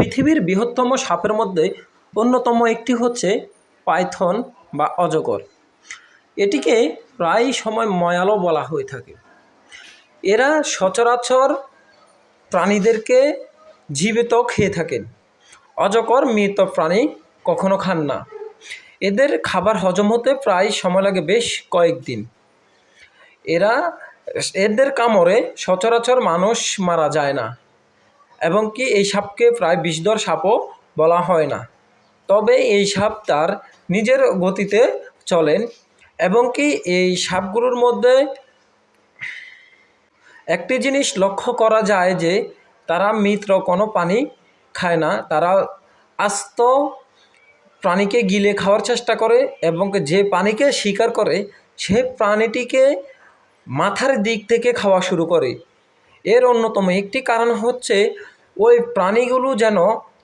পৃথিবীর বৃহত্তম সাপের মধ্যে অন্যতম একটি হচ্ছে পাইথন বা অজগর। এটিকে প্রায় সময় ময়ালও বলা হয়ে থাকে। এরা সচরাচর প্রাণীদেরকে জীবিত খেয়ে থাকেন। অজকর মৃত প্রাণী কখনো খান না। এদের খাবার হজম হতে প্রায় সময় লাগে বেশ কয়েকদিন। এরা, এদের কামড়ে সচরাচর মানুষ মারা যায় না। এবং কি এই সাপকে প্রায় বিষধর সাপও বলা হয় না। তবে এই সাপ তার নিজের গতিতে চলেন এবং কি এই সাপগুলোর মধ্যে একটি জিনিস লক্ষ্য করা যায় যে তারা মিত্র কোনো পানি খায় না। তারা আস্ত প্রাণীকে গিলে খাওয়ার চেষ্টা করে এবং যে প্রাণীকে শিকার করে, সে প্রাণীটিকে মাথার দিক থেকে খাওয়া শুরু করে। এর অন্যতম একটি কারণ হচ্ছে ওই প্রাণীগুলো যেন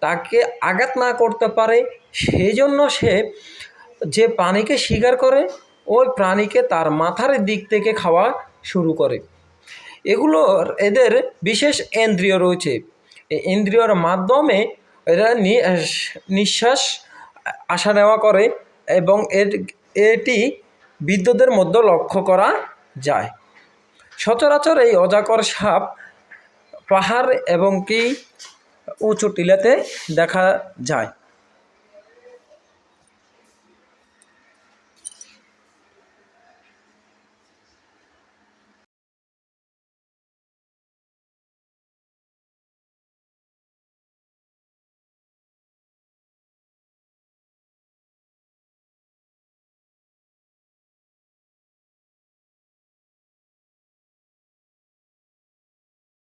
তাকে আঘাত না করতে পারে সেই জন্য সে যে প্রাণীকে শিকার করে, ওই প্রাণীকে তার মাথার দিক থেকে খাওয়া শুরু করে। এগুলোর এদের বিশেষ ইন্দ্রিয় রয়েছে। ইন্দ্রিয়র মাধ্যমে এরা নিঃশ্বাস আসা নেওয়া করে এবং এর, এটি বিদ্যুতের মধ্যে লক্ষ্য করা যায়। সচরাচর এই অজাকর সাপ পাহাড় এবং কি উঁচু টিলাতে দেখা যায়।